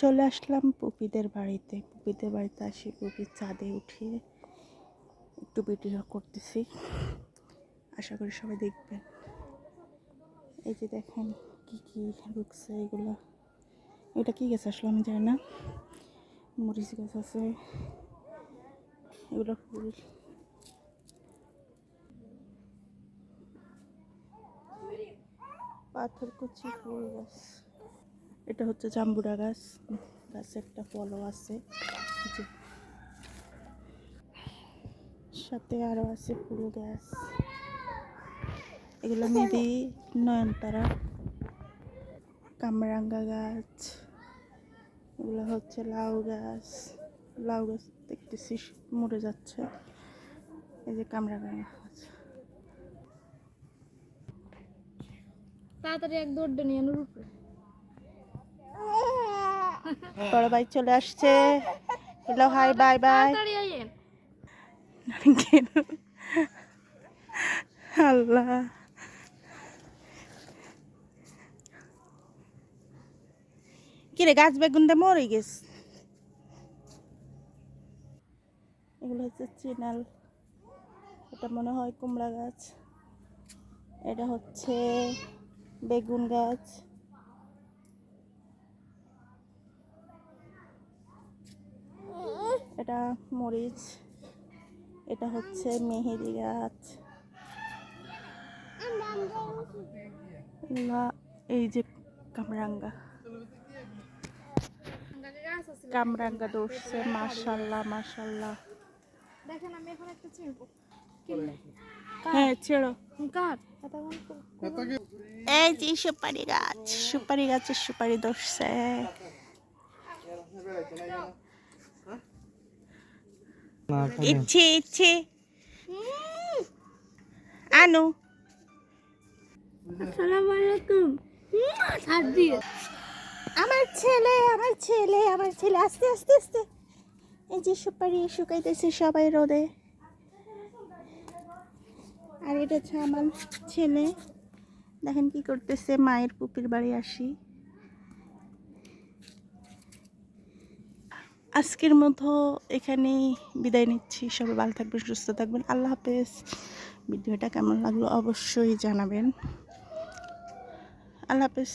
চলে আসলাম পুপিদের বাড়িতে। পুপিদের বাড়িতে আসি পুপির চাঁদে উঠিয়ে একটু ভিডিও করতেছি। আশা করি সবাই দেখবেন। এই যে দেখেন কি কি রুকছে এগুলো। এটা কি গাছ আসলে আমি জানি না। মরিচ গাছ আছে। এগুলো ফুল। পাথর কুচি ফুল গাছ। এটা হচ্ছে জাম্বুরা গাছ। গাছে একটা ফলও আছে। সাথে আরও আছে ফুল গাছ। এগুলো মেবি নয়নতারা, কামরাঙ্গা গাছ। এগুলো হচ্ছে লাউ গাছ। লাউ গাছ দেখতেছি, মরে যাচ্ছে। এই যে কামরাঙ্গা গাছ। তাড়াতাড়ি এক দৌড় নিয়ে উপরে বড় ভাই চলে আসছে। হ্যালো হাই বাই বাই আল্লাহ। কিরে গাছ বেগুন দিয়ে মরে গেছ? এগুলো হচ্ছে চিনাল। এটা মনে হয় কুমড়া গাছ। এটা হচ্ছে বেগুন গাছ। এটা মরিচ এটা হচ্ছে মেহেদি গাছ। এই যে কামরাঙ্গা। কামরাঙ্গা ধরছে মাশাল্লাহ মাশাল্লাহ। দেখেন আমি এখন একটা চিনবো হ্যাঁ ছেড়ো। কার? এই যে সুপারি গাছ সুপারি গাছের সুপারি ধরছে। ইচ্ছে ইচ্ছে। আনু। আসসালামু আলাইকুম আমার ছেলে আমার ছেলে আমার ছেলে আস্তে আস্তে আস্তে। এই যে সুপারি শুকাইতেছে সবাই রোদে। আর এটা হচ্ছে আমার ছেলে। দেখেন কি করতেছে মায়ের পুপির বাড়ি আসি। আজকের মতো এখানেই বিদায় নিচ্ছি। সবাই ভালো থাকবেন, সুস্থ থাকবেন। আল্লাহ হাফেজ। ভিডিওটা কেমন লাগল অবশ্যই জানাবেন। আল্লাহ হাফেজ।